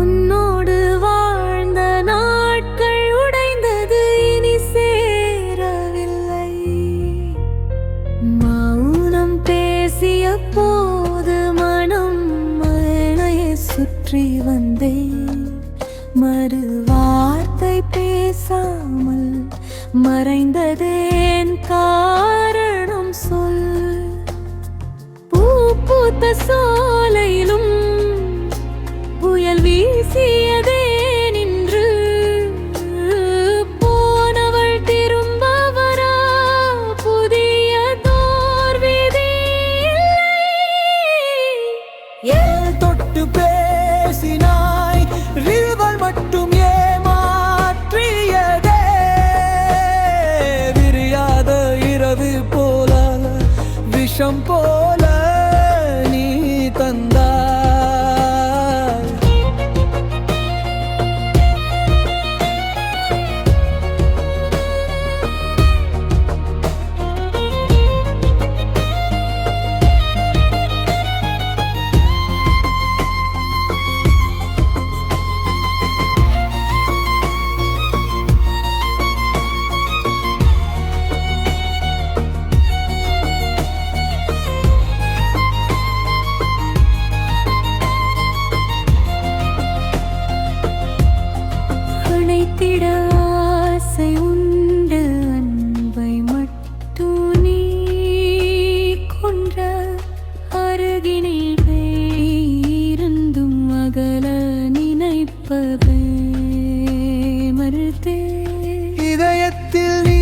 உன்னோடு வாழ்ந்த நாட்கள் உடைந்தது இனி சேரவில்லை. மௌனம் பேசிய போது மனம் மழையை சுற்றி வந்தேன். மறு வார்த்தை பேசாமல் மறைந்ததேன் காரணம் சொல். பூ பூத்த சொல் போல நீ தந்த மறுத்தே. இதயத்தில் நீ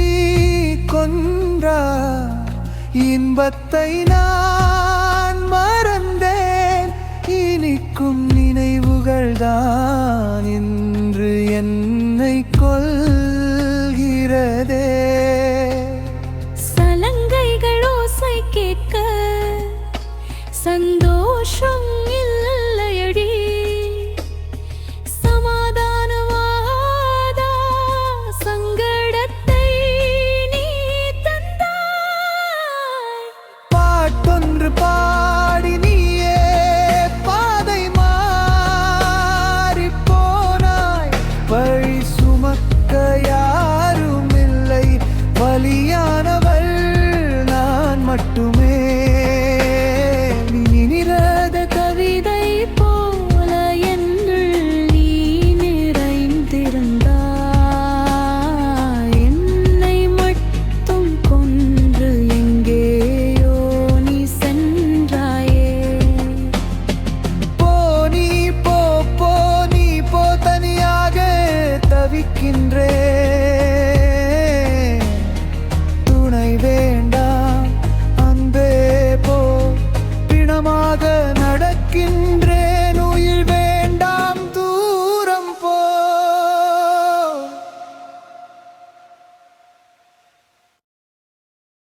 கொன்றா இன்பத்தை நான் மறந்தேன். இனிக்கும் நினைவுகள் தான் இன்று என்னை கொள்கிறதே சலங்கைகள் ஓசை கேட்க சந்தோ உண்மையானவள் நான் மட்டும்